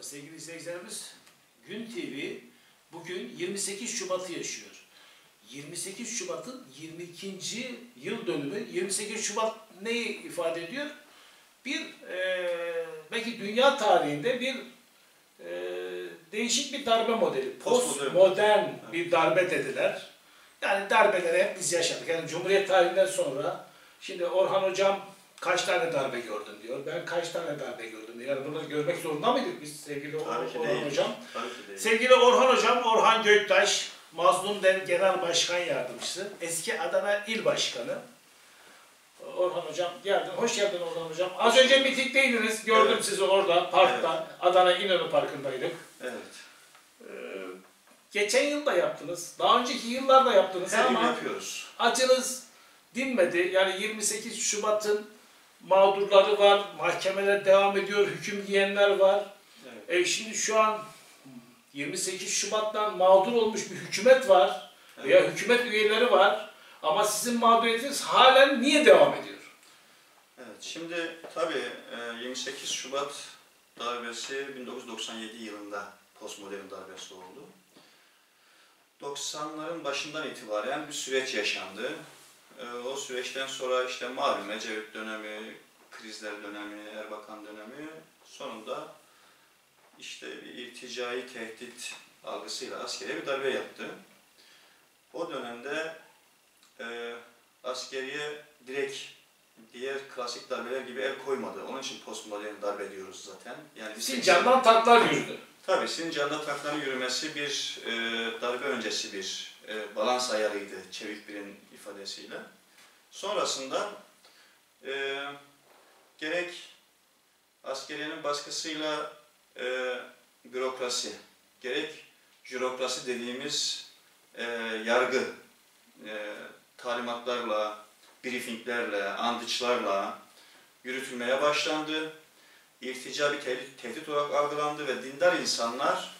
Sevgili izleyicilerimiz, Gün TV bugün 28 Şubat'ı yaşıyor. 28 Şubat'ın 22. yıl dönümü. 28 Şubat neyi ifade ediyor? Bir, e, belki dünya tarihinde bir e, değişik bir darbe modeli. Postmodern bir darbe dediler. Yani darbeleri hep biz yaşadık. Yani Cumhuriyet tarihinden sonra şimdi Orhan Hocam kaç tane darbe gördün diyor. Ben kaç tane darbe gördüm diyor. Yani bunları görmek zorunda mıydık biz sevgili Or- Orhan değil. Hocam? Değil. Sevgili Orhan Hocam, Orhan Göktaş, Mazlum Den Genel Başkan Yardımcısı, eski Adana İl Başkanı. Orhan Hocam geldin. Hoş geldin Orhan Hocam. Az önce mitingdeydiniz. Gördüm Evet. sizi orada parkta. Adana İnönü Parkı'ndaydık. Evet. Ee, geçen yıl da yaptınız. Daha önceki yıllarda yaptınız Her ama yapıyoruz. acınız dinmedi. Yani 28 Şubat'ın mağdurları var. Mahkemeler devam ediyor. Hüküm giyenler var. Evet. E şimdi şu an 28 Şubat'tan mağdur olmuş bir hükümet var veya Evet. hükümet üyeleri var ama sizin mağduriyetiniz halen niye devam ediyor? Evet. Şimdi tabii e, 28 Şubat darbesi 1997 yılında postmodern darbesi oldu. 90'ların başından itibaren bir süreç yaşandı. E, O süreçten sonra işte malum Ecevit dönemi, krizler dönemi, Erbakan dönemi sonunda işte bir irticai tehdit algısıyla askeriye bir darbe yaptı. O dönemde e, askeriye direkt diğer klasik darbeler gibi el koymadı. Onun için postmodern darbe diyoruz zaten. Yani Sincan'dan tanklar yürüdü. Tabii Sincan'da tankların yürümesi bir e, darbe öncesi bir e, balans ayarıydı Çevik Bir'in ifadesiyle. Sonrasında e, gerek askeriyenin baskısıyla e, bürokrasi, gerek jürokrasi dediğimiz e, yargı e, talimatlarla, briefinglerle, andıçlarla yürütülmeye başlandı irtica bir tehdit, tehdit olarak algılandı ve dindar insanlar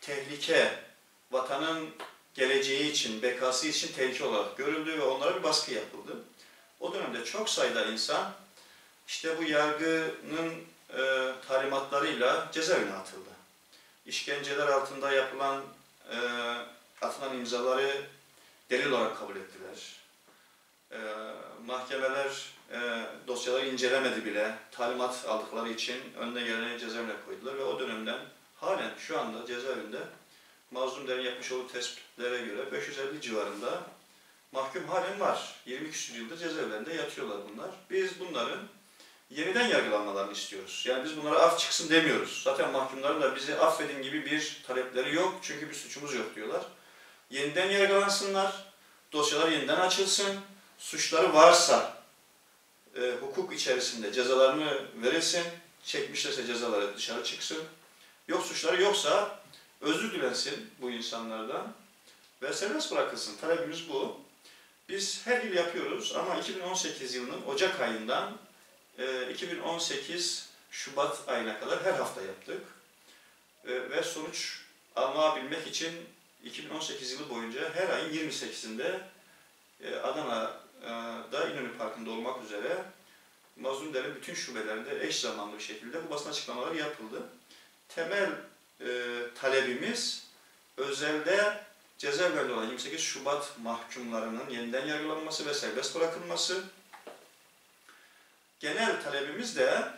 tehlike, vatanın geleceği için, bekası için tehlike olarak görüldü ve onlara bir baskı yapıldı. O dönemde çok sayıda insan işte bu yargının e, talimatlarıyla cezaevine atıldı. İşkenceler altında yapılan, e, atılan imzaları delil olarak kabul ettiler. E, mahkemeler e, dosyaları incelemedi bile. Talimat aldıkları için önüne geleni cezaevine koydular ve o dönemden halen şu anda cezaevinde mazlumların yapmış olduğu tespitlere göre 550 civarında mahkum halen var. 20 küsur yıldır cezaevlerinde yatıyorlar bunlar. Biz bunların yeniden yargılanmalarını istiyoruz. Yani biz bunlara af çıksın demiyoruz. Zaten mahkumların da bizi affedin gibi bir talepleri yok. Çünkü bir suçumuz yok diyorlar. Yeniden yargılansınlar. Dosyalar yeniden açılsın. Suçları varsa e, hukuk içerisinde cezalarını verilsin. Çekmişlerse cezaları dışarı çıksın. Yok suçları yoksa özür dilensin bu insanlardan ve serbest bırakılsın. Talebimiz bu. Biz her yıl yapıyoruz ama 2018 yılının Ocak ayından e, 2018 Şubat ayına kadar her hafta yaptık. E, ve sonuç alabilmek için 2018 yılı boyunca her ayın 28'inde e, Adana'da İnönü Parkı'nda olmak üzere Mazlumder'in bütün şubelerinde eş zamanlı bir şekilde bu basın açıklamaları yapıldı. Temel e, talebimiz özelde cezaevlerinde olan 28 Şubat mahkumlarının yeniden yargılanması ve serbest bırakılması. Genel talebimiz de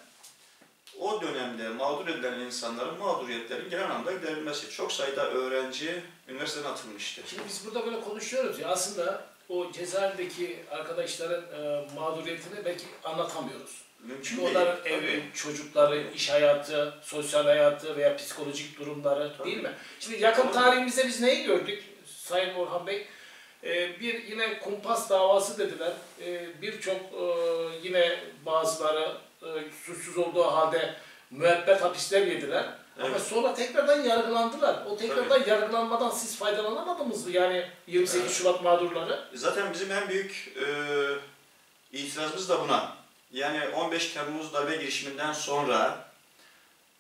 o dönemde mağdur edilen insanların mağduriyetlerinin genel anlamda giderilmesi. Çok sayıda öğrenci üniversiteden atılmıştı. Şimdi biz burada böyle konuşuyoruz ya aslında o cezaevindeki arkadaşların e, mağduriyetini belki anlatamıyoruz. Mümkün Çünkü değil. onların Tabii. evi, çocukları, iş hayatı, sosyal hayatı veya psikolojik durumları Tabii. değil mi? Şimdi yakın Tabii. tarihimizde biz neyi gördük Sayın Orhan Bey? Ee, bir yine kumpas davası dediler. Ee, Birçok e, yine bazıları e, suçsuz olduğu halde müebbet hapisler yediler. Ama Evet. sonra tekrardan yargılandılar. O tekrardan yargılanmadan siz faydalanamadınız mı? Yani 28 Evet. Şubat mağdurları. Zaten bizim en büyük e, itirazımız da buna. Yani 15 Temmuz darbe girişiminden sonra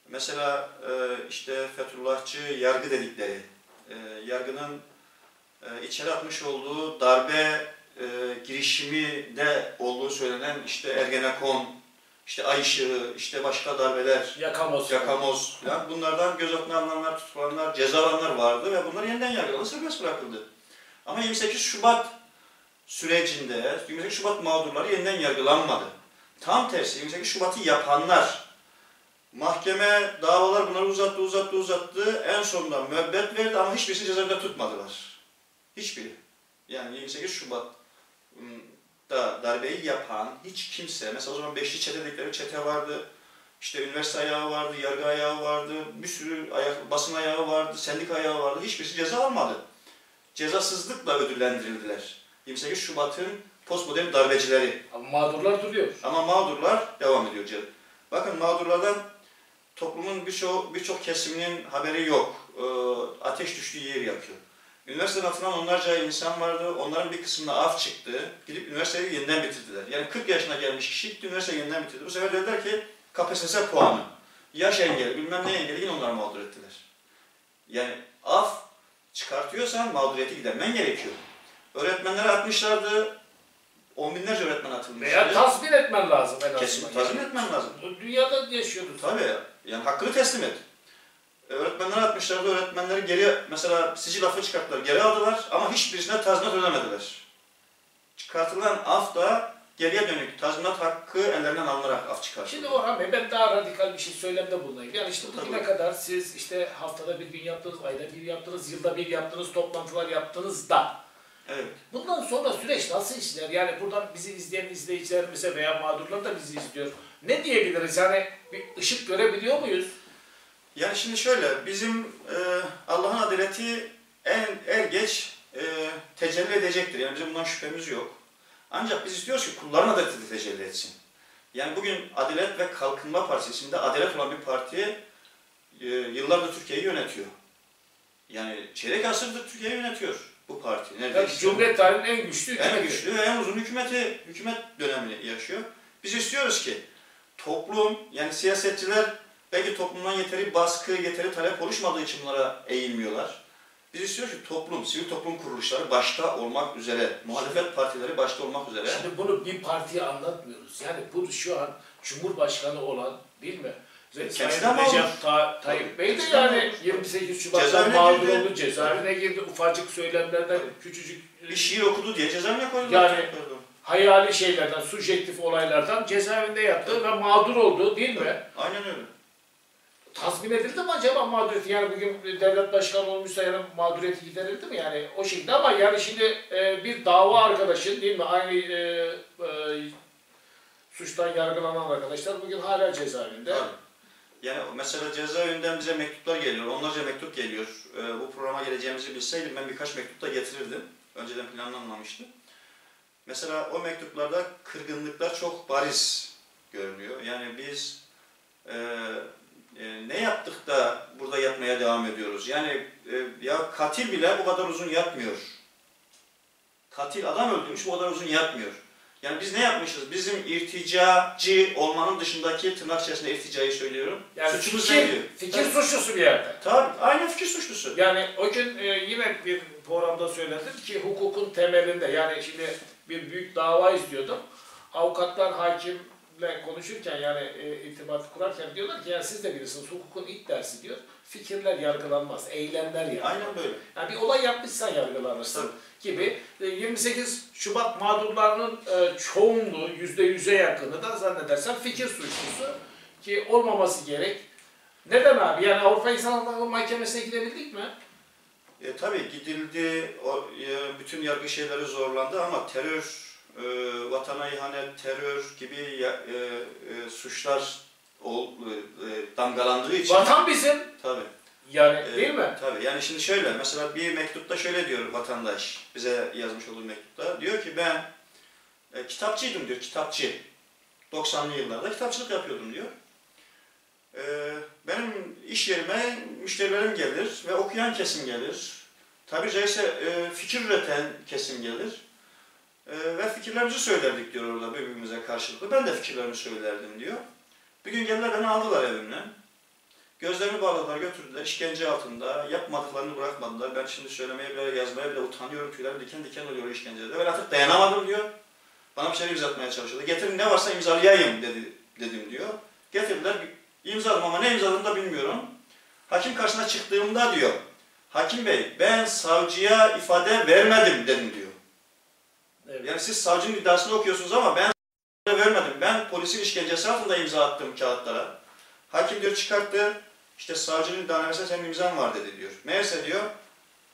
mesela e, işte Fethullahçı yargı dedikleri, e, yargının e, içeri atmış olduğu darbe e, girişimi de olduğu söylenen işte Ergenekon, işte ay işte başka darbeler, Yakamoz. yakamoz falan bunlardan gözaltına alınanlar, tutuklananlar, cezalananlar vardı ve bunlar yeniden yargılandı, serbest bırakıldı. Ama 28 Şubat sürecinde 28 Şubat mağdurları yeniden yargılanmadı. Tam tersi 28 Şubat'ı yapanlar mahkeme davalar bunları uzattı, uzattı, uzattı. En sonunda müebbet verdi ama hiçbirisini cezaevinde tutmadılar. Hiçbiri. Yani 28 Şubat'da darbeyi yapan hiç kimse, mesela o zaman beşli çete dedikleri çete vardı. İşte üniversite ayağı vardı, yargı ayağı vardı, bir sürü ayak, basın ayağı vardı, sendika ayağı vardı. Hiçbirisi ceza almadı. Cezasızlıkla ödüllendirildiler. 28 Şubat'ın postmodern darbecileri. Ama mağdurlar duruyor. Ama mağdurlar devam ediyor. canım. Bakın mağdurlardan toplumun birçok birçok kesiminin haberi yok. Ee, ateş düştüğü yer yakıyor. Üniversiteden atılan onlarca insan vardı. Onların bir kısmına af çıktı. Gidip üniversiteyi yeniden bitirdiler. Yani 40 yaşına gelmiş kişi gitti üniversiteyi yeniden bitirdi. Bu sefer dediler ki KPSS puanı, yaş engeli, bilmem ne engeli yine onları mağdur ettiler. Yani af çıkartıyorsan mağduriyeti gidermen gerekiyor. Öğretmenlere atmışlardı. On binlerce öğretmen atılmıştı. Veya tasmin etmen lazım en azından. Kesin tazmin etmen lazım. Dünyada yaşıyoruz. Tabii yani hakkını teslim et. Öğretmenler atmışlardı, öğretmenleri geri, mesela sicil affı çıkarttılar, geri aldılar ama hiçbirisine tazminat ödemediler. Çıkartılan af da geriye dönük tazminat hakkı ellerinden alınarak af çıkartıldı. Şimdi Orhan Bey ben daha radikal bir şey söylemde bulunayım. Yani işte bugüne Tabii. kadar siz işte haftada bir gün yaptınız, ayda bir yaptınız, yılda bir yaptınız, toplantılar yaptınız da Evet. bundan sonra süreç nasıl işler? Yani buradan bizi izleyen izleyicilerimize veya mağdurlar da bizi izliyor. Ne diyebiliriz? Yani bir ışık görebiliyor muyuz? Yani şimdi şöyle, bizim e, Allah'ın adaleti en er geç e, tecelli edecektir. Yani bizim bundan şüphemiz yok. Ancak biz istiyoruz ki kulların adaleti de tecelli etsin. Yani bugün Adalet ve Kalkınma Partisi isminde adalet olan bir parti e, yıllardır Türkiye'yi yönetiyor. Yani çeyrek asırdır Türkiye'yi yönetiyor bu parti. Yani Neredeyse. Cumhuriyet tarihinin en güçlü En hükümeti. güçlü ve en uzun hükümeti, hükümet dönemini yaşıyor. Biz istiyoruz ki toplum, yani siyasetçiler belki toplumdan yeteri baskı, yeteri talep oluşmadığı için bunlara eğilmiyorlar. Biz istiyoruz ki toplum, sivil toplum kuruluşları başta olmak üzere, muhalefet partileri başta olmak üzere Şimdi bunu bir partiye anlatmıyoruz. Yani bu şu an Cumhurbaşkanı olan değil mi? Sayın Kendisinden. Recep Ta- Tayyip Bey de yani mağdur. 28 Şubat'ta Cezaevine mağdur girdi. oldu. Cezaevine girdi. Ufacık söylemlerden küçücük bir şiir okudu diye cezaevine koydular. Yani- hayali şeylerden, subjektif olaylardan cezaevinde yattı ve mağdur oldu değil mi? Aynen öyle. Tazmin edildi mi acaba mağduriyeti? Yani bugün devlet başkanı olmuşsa yani mağduriyeti giderildi mi? Yani o şekilde ama yani şimdi e, bir dava arkadaşın değil mi? Aynı e, e, suçtan yargılanan arkadaşlar bugün hala cezaevinde. Tabii. Yani mesela cezaevinden bize mektuplar geliyor, onlarca mektup geliyor. Ee, bu programa geleceğimizi bilseydim ben birkaç mektup da getirirdim. Önceden planlanmamıştı. Mesela o mektuplarda kırgınlıklar çok bariz görünüyor. Yani biz e, e, ne yaptık da burada yatmaya devam ediyoruz? Yani e, ya katil bile bu kadar uzun yatmıyor. Katil adam öldürmüş bu kadar uzun yatmıyor. Yani biz ne yapmışız? Bizim irticacı olmanın dışındaki tırnak içerisinde irticayı söylüyorum. Yani Suçumuz ne fikir, diyor? fikir suçlusu bir yerde. Tabii, aynı fikir suçlusu. Yani o gün e, yine bir programda söyledim ki hukukun temelinde yani şimdi bir büyük dava izliyordum. Avukatlar hakimle konuşurken yani e, irtibat kurarken diyorlar ki yani siz de bilirsiniz hukukun ilk dersi diyor. Fikirler yargılanmaz, eylemler yargılanır. Aynen böyle. Yani bir olay yapmışsan yargılanırsın Tabii. gibi. E, 28 Şubat mağdurlarının e, çoğunluğu, yüzde yüze yakını da zannedersem fikir suçlusu ki olmaması gerek. Neden abi? Yani Avrupa İnsan Hakları Mahkemesi'ne gidebildik mi? E, tabii gidildi, o, e, bütün yargı şeyleri zorlandı ama terör, e, vatana ihanet, terör gibi e, e, suçlar ol, e, e, damgalandığı için Vatan bizim. tabii. Yani e, değil mi? Tabii. Yani şimdi şöyle, mesela bir mektupta şöyle diyor vatandaş, bize yazmış olduğu mektupta. Diyor ki ben e, kitapçıydım diyor, kitapçı. 90'lı yıllarda kitapçılık yapıyordum diyor. E, benim iş yerime müşterilerim gelir ve okuyan kesim gelir. Tabii caizse e, fikir üreten kesim gelir. E, ve fikirlerimizi söylerdik diyor orada birbirimize karşılıklı. Ben de fikirlerimi söylerdim diyor. Bir gün geldiler beni aldılar evimden. Gözlerimi bağladılar, götürdüler işkence altında. Yapmadıklarını bırakmadılar. Ben şimdi söylemeye bile, yazmaya bile utanıyorum. Tüylerim diken diken oluyor işkencede. Ben artık dayanamadım diyor. Bana bir şeyler imzatmaya çalışıyordu. Getirin ne varsa imzalayayım dedi dedim diyor. Getirdiler, imzaladım ama ne imzaladım da bilmiyorum. Hakim karşısına çıktığımda diyor, Hakim Bey ben savcıya ifade vermedim dedim diyor. Evet. Yani siz savcının iddiasını okuyorsunuz ama ben vermedim. Ben polisin işkencesi altında imza attım kağıtlara. Hakim diyor çıkarttı, işte savcının iddianamesine senin imzan var dedi diyor. Meğerse diyor,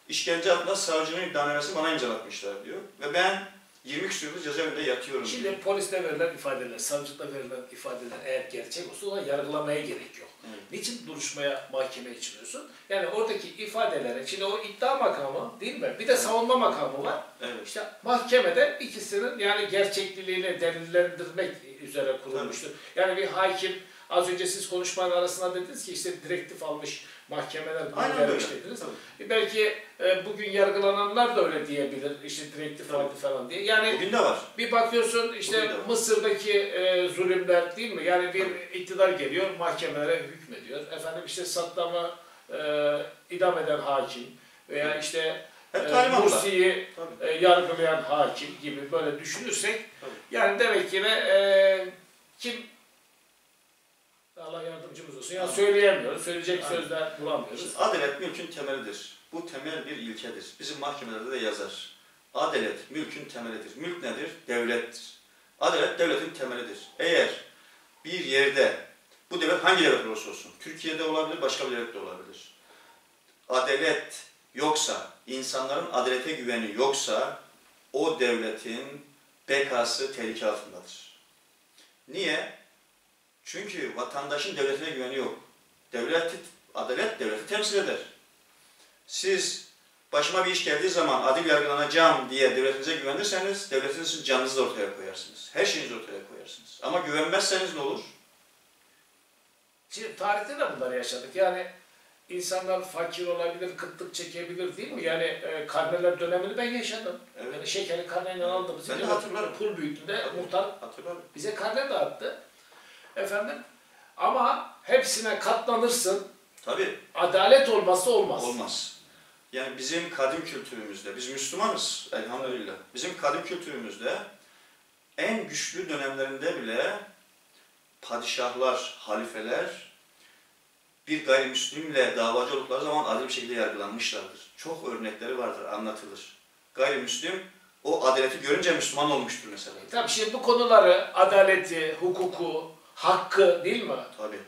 işkence altında savcının iddianamesini bana imzalatmışlar diyor. Ve ben 20 küsur yıl cezaevinde yatıyorum diyor. Şimdi poliste verilen ifadeler, savcılıkta verilen ifadeler eğer gerçek olsa o zaman yargılamaya gerek yok. Evet. Niçin duruşmaya, mahkemeye çıkıyorsun? Yani oradaki ifadelere, şimdi o iddia makamı değil mi? Bir de savunma makamı var. Evet. İşte mahkemede ikisinin yani gerçekliğini delillendirmek üzere kurulmuştur. Yani bir hakim az önce siz konuşmanın arasında dediniz ki işte direktif almış mahkemeler bunu vermiş dediniz. E Belki e, bugün yargılananlar da öyle diyebilir. İşte direktif Tabii. aldı falan diye. Yani Bugün de var. bir bakıyorsun işte. Mısır'daki e, zulümler değil mi? Yani bir iktidar geliyor mahkemelere hükmediyor. Efendim işte Saddam'ı e, idam eden hakim veya işte e. Mursi'yi e, yargılayan hakim gibi böyle düşünürsek Tabii. yani demek ki de e, kim Allah yardımcımız olsun. Yani söyleyemiyoruz. Söyleyecek Aynen. sözler bulamıyoruz. Adalet mülkün temelidir. Bu temel bir ilkedir. Bizim mahkemelerde de yazar. Adalet mülkün temelidir. Mülk nedir? Devlettir. Adalet devletin temelidir. Eğer bir yerde, bu devlet hangi devlet olursa olsun, Türkiye'de olabilir, başka bir devlette olabilir. Adalet yoksa, insanların adalete güveni yoksa, o devletin bekası tehlike altındadır. Niye? Çünkü vatandaşın devletine güveni yok. Devleti, adalet devleti temsil eder. Siz başıma bir iş geldiği zaman adil yargılanacağım diye devletinize güvenirseniz devletinizin canınızı da ortaya koyarsınız. Her şeyinizi ortaya koyarsınız. Ama güvenmezseniz ne olur? Şimdi tarihte de bunları yaşadık. Yani insanlar fakir olabilir, kıtlık çekebilir değil mi? Yani e, karneler dönemini ben yaşadım. Evet. Yani şekeri karneyle. Ben de hatırlarım. Pul büyüklüğünde Tabii. muhtar Hatırlarım. bize karne dağıttı. Efendim ama hepsine katlanırsın. Tabii Adalet olmazsa olmaz. olmaz. Yani bizim kadim kültürümüzde, biz Müslümanız elhamdülillah. Bizim kadim kültürümüzde en güçlü dönemlerinde bile padişahlar, halifeler bir gayrimüslimle davacı oldukları zaman adil bir şekilde yargılanmışlardır. Çok örnekleri vardır, anlatılır. Gayrimüslim o adaleti görünce Müslüman olmuştur mesela. Tabii şimdi bu konuları, adaleti, hukuku, hakkı değil mi? Tabii.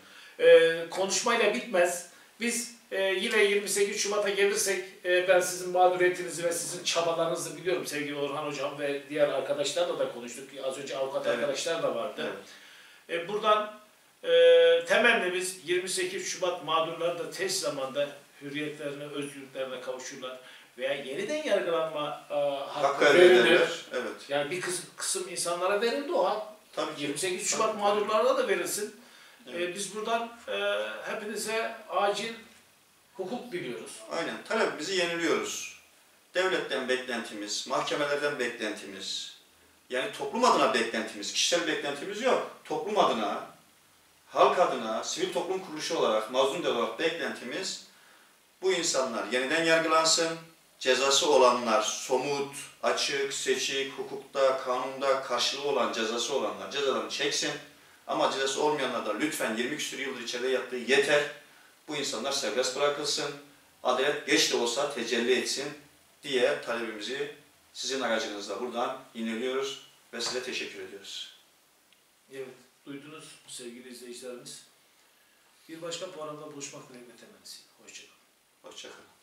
Ee, konuşmayla bitmez. Biz e, yine 28 Şubat'a gelirsek e, ben sizin mağduriyetinizi ve sizin çabalarınızı biliyorum sevgili Orhan Hocam ve diğer arkadaşlarla da konuştuk. Az önce avukat Evet. arkadaşlar da vardı. Evet. E, buradan e, temennimiz 28 Şubat mağdurları da tez zamanda hürriyetlerine, özgürlüklerine kavuşurlar veya yeniden yargılanma e, hakkı Hakkı verilir. Evet. Yani bir kısım, kısım insanlara verildi o hak. Tabii ki. 28 Şubat Tabii. mağdurlarına da verilsin. Evet. E, biz buradan e, hepinize acil hukuk diliyoruz. Aynen. Talebimizi yeniliyoruz. Devletten beklentimiz, mahkemelerden beklentimiz, yani toplum adına beklentimiz, kişisel beklentimiz yok. Toplum adına, halk adına, sivil toplum kuruluşu olarak, mazlum olarak beklentimiz bu insanlar yeniden yargılansın, cezası olanlar, somut, açık, seçik, hukukta, kanunda karşılığı olan cezası olanlar cezalarını çeksin. Ama cezası olmayanlar da lütfen 20 küsur yıldır içeride yattığı yeter. Bu insanlar serbest bırakılsın. Adalet geç de olsa tecelli etsin diye talebimizi sizin aracınızla buradan iniliyoruz ve size teşekkür ediyoruz. Evet, duydunuz sevgili izleyicilerimiz. Bir başka programda buluşmak dileğiyle temennisi. Hoşçakalın. Hoşçakalın.